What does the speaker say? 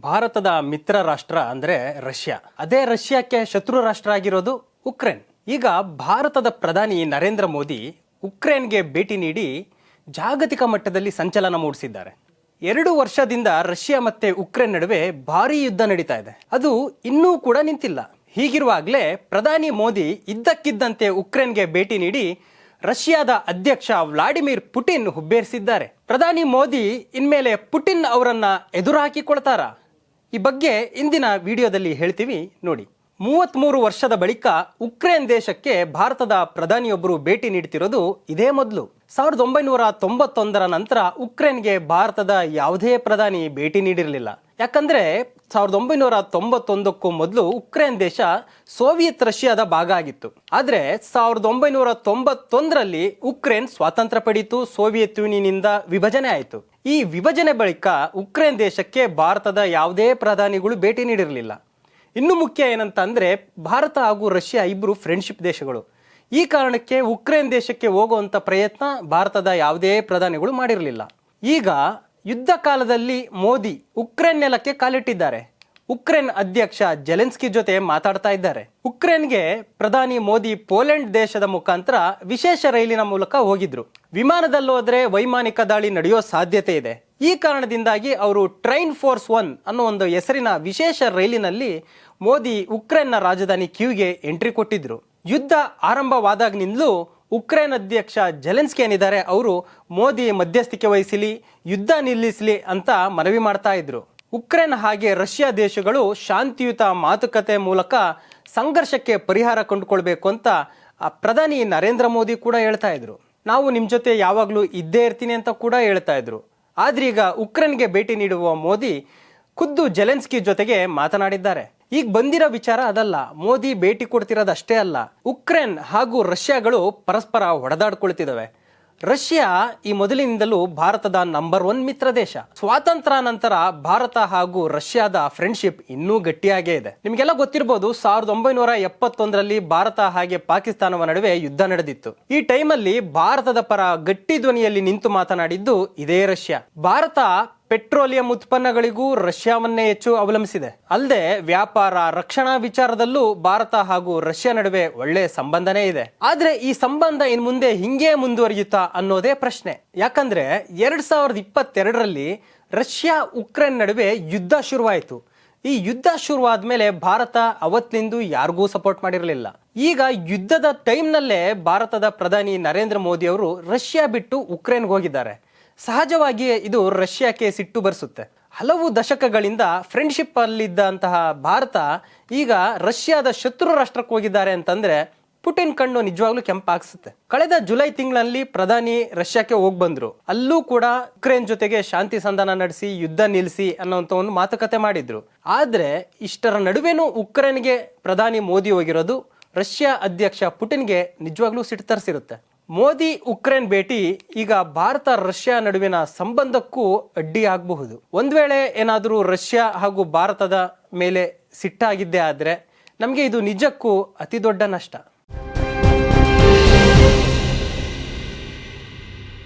ಭಾರತದ ಮಿತ್ರ ರಾಷ್ಟ್ರ ಅಂದ್ರೆ ರಷ್ಯಾ. ಅದೇ ರಷ್ಯಾಕ್ಕೆ ಶತ್ರು ರಾಷ್ಟ್ರ ಆಗಿರೋದು ಉಕ್ರೇನ್. ಈಗ ಭಾರತದ ಪ್ರಧಾನಿ ನರೇಂದ್ರ ಮೋದಿ ಉಕ್ರೇನ್ಗೆ ಭೇಟಿ ನೀಡಿ ಜಾಗತಿಕ ಮಟ್ಟದಲ್ಲಿ ಸಂಚಲನ ಮೂಡಿಸಿದ್ದಾರೆ. ಎರಡು ವರ್ಷದಿಂದ ರಷ್ಯಾ ಮತ್ತೆ ಉಕ್ರೇನ್ ನಡುವೆ ಭಾರೀ ಯುದ್ಧ ನಡೀತಾ ಇದೆ. ಅದು ಇನ್ನೂ ಕೂಡ ನಿಂತಿಲ್ಲ. ಹೀಗಿರುವಾಗಲೇ ಪ್ರಧಾನಿ ಮೋದಿ ಇದ್ದಕ್ಕಿದ್ದಂತೆ ಉಕ್ರೇನ್ಗೆ ಭೇಟಿ ನೀಡಿ ರಷ್ಯಾದ ಅಧ್ಯಕ್ಷ ವ್ಲಾಡಿಮಿರ್ ಪುಟಿನ್ ಹುಬ್ಬೇರಿಸಿದ್ದಾರೆ. ಪ್ರಧಾನಿ ಮೋದಿ ಇನ್ಮೇಲೆ ಪುಟಿನ್ ಅವರನ್ನ ಎದುರು ಹಾಕಿಕೊಳ್ತಾರಾ ಈ ಬಗ್ಗೆ ಇಂದಿನ ವಿಡಿಯೋದಲ್ಲಿ ಹೇಳ್ತೀವಿ ನೋಡಿ. ಮೂವತ್ಮೂರು ವರ್ಷದ ಬಳಿಕ ಉಕ್ರೇನ್ ದೇಶಕ್ಕೆ ಭಾರತದ ಪ್ರಧಾನಿಯೊಬ್ಬರು ಭೇಟಿ ನೀಡ್ತಿರೋದು ಇದೇ ಮೊದಲು. ಸಾವಿರದ ಒಂಬೈನೂರ ತೊಂಬತ್ತೊಂದರ ನಂತರ ಉಕ್ರೇನ್ಗೆ ಭಾರತದ ಯಾವುದೇ ಪ್ರಧಾನಿ ಭೇಟಿ ನೀಡಿರಲಿಲ್ಲ. ಯಾಕಂದ್ರೆ ಸಾವಿರದ ಒಂಬೈನೂರ ತೊಂಬತ್ತೊಂದಕ್ಕೂ ಮೊದಲು ಉಕ್ರೇನ್ ದೇಶ ಸೋವಿಯತ್ ರಷ್ಯಾದ ಭಾಗ ಆಗಿತ್ತು. ಆದರೆ ಸಾವಿರದ ಒಂಬೈನೂರ ತೊಂಬತ್ತೊಂದರಲ್ಲಿ ಉಕ್ರೇನ್ ಸ್ವಾತಂತ್ರ್ಯ ಪಡೆಯಿತು ಸೋವಿಯತ್ ಯೂನಿಯನ್ನಿಂದ ವಿಭಜನೆ ಆಯಿತು. ಈ ವಿಭಜನೆ ಬಳಿಕ ಉಕ್ರೇನ್ ದೇಶಕ್ಕೆ ಭಾರತದ ಯಾವುದೇ ಪ್ರಧಾನಿಗಳು ಭೇಟಿ ನೀಡಿರಲಿಲ್ಲ. ಇನ್ನು ಮುಖ್ಯ ಏನಂತ ಅಂದರೆ ಭಾರತ ಹಾಗೂ ರಷ್ಯಾ ಇಬ್ಬರು ಫ್ರೆಂಡ್ಶಿಪ್ ದೇಶಗಳು. ಈ ಕಾರಣಕ್ಕೆ ಉಕ್ರೇನ್ ದೇಶಕ್ಕೆ ಹೋಗುವಂಥ ಪ್ರಯತ್ನ ಭಾರತದ ಯಾವುದೇ ಪ್ರಧಾನಿಗಳು ಮಾಡಿರಲಿಲ್ಲ. ಈಗ ಯುದ್ಧ ಕಾಲದಲ್ಲಿ ಮೋದಿ ಉಕ್ರೇನ್ ನೆಲಕ್ಕೆ ಕಾಲಿಟ್ಟಿದ್ದಾರೆ. ಉಕ್ರೇನ್ ಅಧ್ಯಕ್ಷ ಜೆಲೆನ್ಸ್ಕಿ ಜೊತೆ ಮಾತಾಡ್ತಾ ಇದ್ದಾರೆ. ಉಕ್ರೇನ್ಗೆ ಪ್ರಧಾನಿ ಮೋದಿ ಪೋಲೆಂಡ್ ದೇಶದ ಮುಖಾಂತರ ವಿಶೇಷ ರೈಲಿನ ಮೂಲಕ ಹೋಗಿದ್ರು. ವಿಮಾನದಲ್ಲಿ ಹೋದ್ರೆ ವೈಮಾನಿಕ ದಾಳಿ ನಡೆಯೋ ಸಾಧ್ಯತೆ ಇದೆ. ಈ ಕಾರಣದಿಂದಾಗಿ ಅವರು ಟ್ರೈನ್ ಫೋರ್ಸ್ ಒನ್ ಅನ್ನೋ ಒಂದು ಹೆಸರಿನ ವಿಶೇಷ ರೈಲಿನಲ್ಲಿ ಮೋದಿ ಉಕ್ರೇನ್ನ ರಾಜಧಾನಿ ಕ್ಯೂಗೆ ಎಂಟ್ರಿ ಕೊಟ್ಟಿದ್ದರು ಯುದ್ಧ ಆರಂಭವಾದಾಗಿನಿಂದಲೂ ಉಕ್ರೇನ್ ಅಧ್ಯಕ್ಷ ಜೆಲೆನ್ಸ್ಕಿ ಏನಿದ್ದಾರೆ ಅವರು ಮೋದಿ ಮಧ್ಯಸ್ಥಿಕೆ ವಹಿಸಲಿ, ಯುದ್ಧ ನಿಲ್ಲಿಸಲಿ ಅಂತ ಮನವಿ ಮಾಡ್ತಾ ಇದ್ರು. ಉಕ್ರೇನ್ ಹಾಗೆ ರಷ್ಯಾ ದೇಶಗಳು ಶಾಂತಿಯುತ ಮಾತುಕತೆ ಮೂಲಕ ಸಂಘರ್ಷಕ್ಕೆ ಪರಿಹಾರ ಕಂಡುಕೊಳ್ಬೇಕು ಅಂತ ಪ್ರಧಾನಿ ನರೇಂದ್ರ ಮೋದಿ ಕೂಡ ಹೇಳ್ತಾ ಇದ್ರು. ನಾವು ನಿಮ್ಮ ಜೊತೆ ಯಾವಾಗಲೂ ಇದ್ದೇ ಇರ್ತೀನಿ ಅಂತ ಕೂಡ ಹೇಳ್ತಾ ಇದ್ರು. ಆದ್ರೆ ಈಗ ಉಕ್ರೇನ್ಗೆ ಭೇಟಿ ನೀಡುವ ಮೋದಿ ಖುದ್ದು ಜೆಲೆನ್ಸ್ಕಿ ಜೊತೆಗೆ ಮಾತನಾಡಿದ್ದಾರೆ. ಈಗ ಬಂದಿರೋ ವಿಚಾರ ಅದಲ್ಲ. ಮೋದಿ ಭೇಟಿ ಕೊಡ್ತಿರೋದಷ್ಟೇ ಅಲ್ಲ. ಉಕ್ರೇನ್ ಹಾಗೂ ರಷ್ಯಾಗಳು ಪರಸ್ಪರ ಹೊಡೆದಾಡ್ಕೊಳ್ತಿದ್ದಾವೆ ರಷ್ಯಾ ಈ ಮೊದಲಿನಿಂದಲೂ ಭಾರತದ ನಂಬರ್ ಒನ್ ಮಿತ್ರ ದೇಶ ಸ್ವಾತಂತ್ರ್ಯ ನಂತರ ಭಾರತ ಹಾಗೂ ರಷ್ಯಾದ ಫ್ರೆಂಡ್ಶಿಪ್ ಇನ್ನೂ ಗಟ್ಟಿಯಾಗೇ ಇದೆ. ನಿಮಗೆಲ್ಲ ಗೊತ್ತಿರಬಹುದು ಸಾವಿರದ ಒಂಬೈನೂರ ಎಪ್ಪತ್ತೊಂದರಲ್ಲಿ ಭಾರತ ಹಾಗೆ ಪಾಕಿಸ್ತಾನವ ನಡುವೆ ಯುದ್ಧ ನಡೆದಿತ್ತು. ಈ ಟೈಮಲ್ಲಿ ಭಾರತದ ಪರ ಗಟ್ಟಿ ಧ್ವನಿಯಲ್ಲಿ ನಿಂತು ಮಾತನಾಡಿದ್ದು ಇದೇ ರಷ್ಯಾ. ಭಾರತ ಪೆಟ್ರೋಲಿಯಂ ಉತ್ಪನ್ನಗಳಿಗೂ ರಷ್ಯಾವನ್ನೇ ಹೆಚ್ಚು ಅವಲಂಬಿಸಿದೆ. ಅಲ್ಲದೆ ವ್ಯಾಪಾರ, ರಕ್ಷಣಾ ವಿಚಾರದಲ್ಲೂ ಭಾರತ ಹಾಗೂ ರಷ್ಯಾ ನಡುವೆ ಒಳ್ಳೆ ಸಂಬಂಧನೇ ಇದೆ. ಆದ್ರೆ ಈ ಸಂಬಂಧ ಇನ್ ಮುಂದೆ ಹಿಂಗೆ ಮುಂದುವರಿಯುತ್ತಾ ಅನ್ನೋದೇ ಪ್ರಶ್ನೆ. ಯಾಕಂದ್ರೆ ಎರಡ್ ಸಾವಿರದ ಇಪ್ಪತ್ತೆರಡರಲ್ಲಿ ರಷ್ಯಾ ಉಕ್ರೇನ್ ನಡುವೆ ಯುದ್ಧ ಶುರುವಾಯಿತು. ಈ ಯುದ್ಧ ಶುರುವಾದ ಮೇಲೆ ಭಾರತ ಅವತ್ತಿನಿಂದ ಯಾರಿಗೂ ಸಪೋರ್ಟ್ ಮಾಡಿರಲಿಲ್ಲ. ಈಗ ಯುದ್ಧದ ಟೈಮ್ನಲ್ಲೇ ಭಾರತದ ಪ್ರಧಾನಿ ನರೇಂದ್ರ ಮೋದಿ ಅವರು ರಷ್ಯಾ ಬಿಟ್ಟು ಉಕ್ರೇನ್ಗೆ ಹೋಗಿದ್ದಾರೆ. ಸಹಜವಾಗಿಯೇ ಇದು ರಷ್ಯಾಕ್ಕೆ ಸಿಟ್ಟು ಬರಿಸುತ್ತೆ. ಹಲವು ದಶಕಗಳಿಂದ ಫ್ರೆಂಡ್ಶಿಪ್ ಅಲ್ಲಿದ್ದಂತಹ ಭಾರತ ಈಗ ರಷ್ಯಾದ ಶತ್ರು ರಾಷ್ಟ್ರಕ್ಕೆ ಹೋಗಿದ್ದಾರೆ ಅಂತಂದ್ರೆ ಪುಟಿನ್ ಕಣ್ಣು ನಿಜವಾಗ್ಲೂ ಕೆಂಪಾಗ್ಸುತ್ತೆ. ಕಳೆದ ಜುಲೈ ತಿಂಗಳಲ್ಲಿ ಪ್ರಧಾನಿ ರಷ್ಯಾಕ್ಕೆ ಹೋಗಿ ಬಂದ್ರು. ಅಲ್ಲೂ ಕೂಡ ಉಕ್ರೇನ್ ಜೊತೆಗೆ ಶಾಂತಿ ಸಂಧಾನ ನಡೆಸಿ, ಯುದ್ಧ ನಿಲ್ಲಿಸಿ ಅನ್ನೋಂಥ ಒಂದು ಮಾತುಕತೆ ಮಾಡಿದ್ರು. ಆದ್ರೆ ಇಷ್ಟರ ನಡುವೆನೂ ಉಕ್ರೇನ್ಗೆ ಪ್ರಧಾನಿ ಮೋದಿ ಹೋಗಿರೋದು ರಷ್ಯಾ ಅಧ್ಯಕ್ಷ ಪುಟಿನ್ಗೆ ನಿಜವಾಗ್ಲೂ ಸಿಟ್ಟು ತರಿಸಿರುತ್ತೆ. ಮೋದಿ ಉಕ್ರೇನ್ ಭೇಟಿ ಈಗ ಭಾರತ ರಷ್ಯಾ ನಡುವಿನ ಸಂಬಂಧಕ್ಕೂ ಅಡ್ಡಿ ಆಗಬಹುದು ಒಂದ್ ವೇಳೆ ಏನಾದರೂ ರಷ್ಯಾ ಹಾಗೂ ಭಾರತದ ಮೇಲೆ ಸಿಟ್ಟಾಗಿದ್ದೇ ಆದರೆ ನಮಗೆ ಇದು ನಿಜಕ್ಕೂ ಅತಿ ದೊಡ್ಡ ನಷ್ಟ.